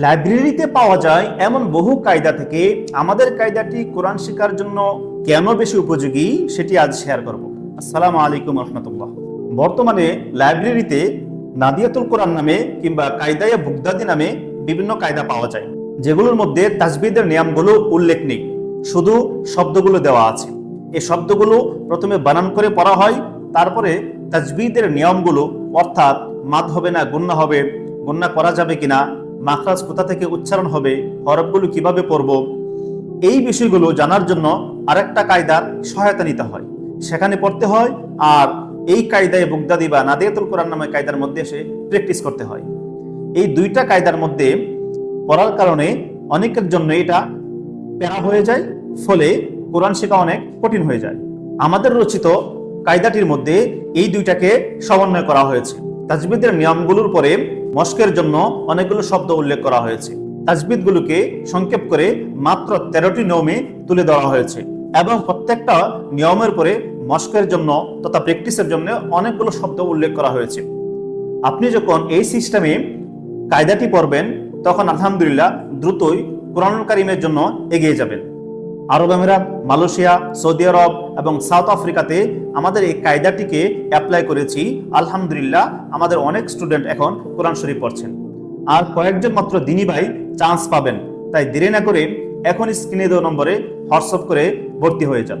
লাইব্রেরিতে পাওয়া যায় এমন বহু কায়দা থেকে। আমাদের কায়দাটি কোরআন শেখার জন্য কেন বেশি উপযোগী সেটি আজ শেয়ার করব। আসসালামু আলাইকুম রহমতুল্লাহ। বর্তমানে লাইব্রেরিতে নাদিয়াতুল কোরআন নামে কিংবা কায়দায়া বুগদাদি নামে বিভিন্ন কায়দা পাওয়া যায়, যেগুলোর মধ্যে তাজবিদের নিয়মগুলো উল্লেখ নেই। শুধু শব্দগুলো দেওয়া আছে। এই শব্দগুলো প্রথমে বানান করে পড়া হয়, তারপরে তাজবিদের নিয়মগুলো অর্থাৎ মাত হবে না, গুন্না হবে, গুন্না করা যাবে কিনা মাখরাজ কোথা থেকে উচ্চারণ হবে, হরফগুলো কীভাবে পড়ব, এই বিষয়গুলো জানার জন্য আরেকটা কায়দার সহায়তা নিতে হয়। সেখানে পড়তে হয় আর এই কায়দায় বুগদাদি বা নাদিয়াতুল কোরআন নামে কায়দার মধ্যে এসে প্র্যাকটিস করতে হয়। এই দুইটা কায়দার মধ্যে পড়ার কারণে অনেকের জন্য এটা প্যারা হয়ে যায়, ফলে কোরআন শেখা অনেক কঠিন হয়ে যায়। আমাদের রচিত কায়দাটির মধ্যে এই দুইটাকে সমন্বয় করা হয়েছে। তাজবিদের নিয়মগুলোর পরে মস্কের জন্য অনেকগুলো শব্দ উল্লেখ করা হয়েছে। তাজবিদগুলোকে সংক্ষেপ করে মাত্র তেরোটি নিয়মে তুলে দেওয়া হয়েছে এবং প্রত্যেকটা নিয়মের পরে মস্কের জন্য তথা প্র্যাকটিসের জন্য অনেকগুলো শব্দ উল্লেখ করা হয়েছে। আপনি যখন এই সিস্টেমে কায়দাটি পড়বেন, তখন আলহামদুলিল্লাহ দ্রুতই কোরআন কারিমের জন্য এগিয়ে যাবেন। আরব আমিরাত, মালয়েশিয়া, সৌদি আরব এবং সাউথ আফ্রিকাতে আমাদের এই কায়দাটিকে অ্যাপ্লাই করেছি। আলহামদুলিল্লাহ, আমাদের অনেক স্টুডেন্ট এখন কোরআন শরীফ পড়ছেন। আর কয়েকজন মাত্র দিনী ভাই চান্স পাবেন। তাই দেরি না করে এখন স্ক্রিনে দেওয়া নম্বরে হোয়াটসঅ্যাপ করে ভর্তি হয়ে যান।